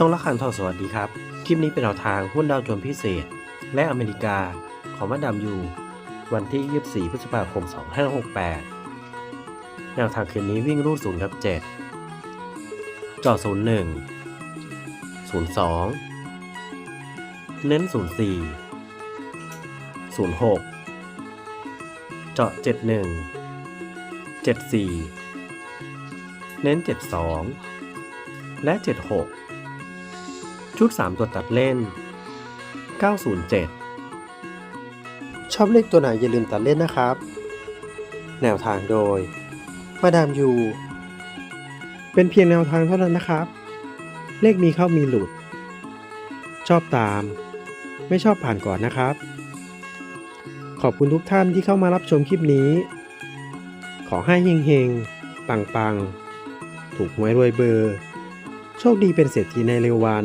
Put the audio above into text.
ช่องละคังทอสวัสดีครับ คลิปนี้เป็นแนวทางหุ้นดาวโจนส์พิเศษ และอเมริกาของมาดามยูวันที่ 24 พฤษภาคม 2568 แนวทางคืนนี้วิ่งรูด0ครับ 7 จอ01 02 เน้น 04 06 เจาะ 71 74 เน้น 72 และ 76 ชุด 3 ตัวตัดเล่น 907 ชอบเลขตัวไหนอย่าลืมตัดเล่นนะครับ แนวทางโดย มาดามยู เป็นเพียงแนวทางเท่านั้นนะครับ เลขมีเข้ามีหลุด ชอบตาม ไม่ชอบผ่านก่อนนะครับ ขอบคุณทุกท่านที่เข้ามารับชมคลิปนี้ ขอให้เฮงๆ ปังๆ ถูกหวยรวยเบอร์ โชคดีเป็นเศรษฐีในเร็ววัน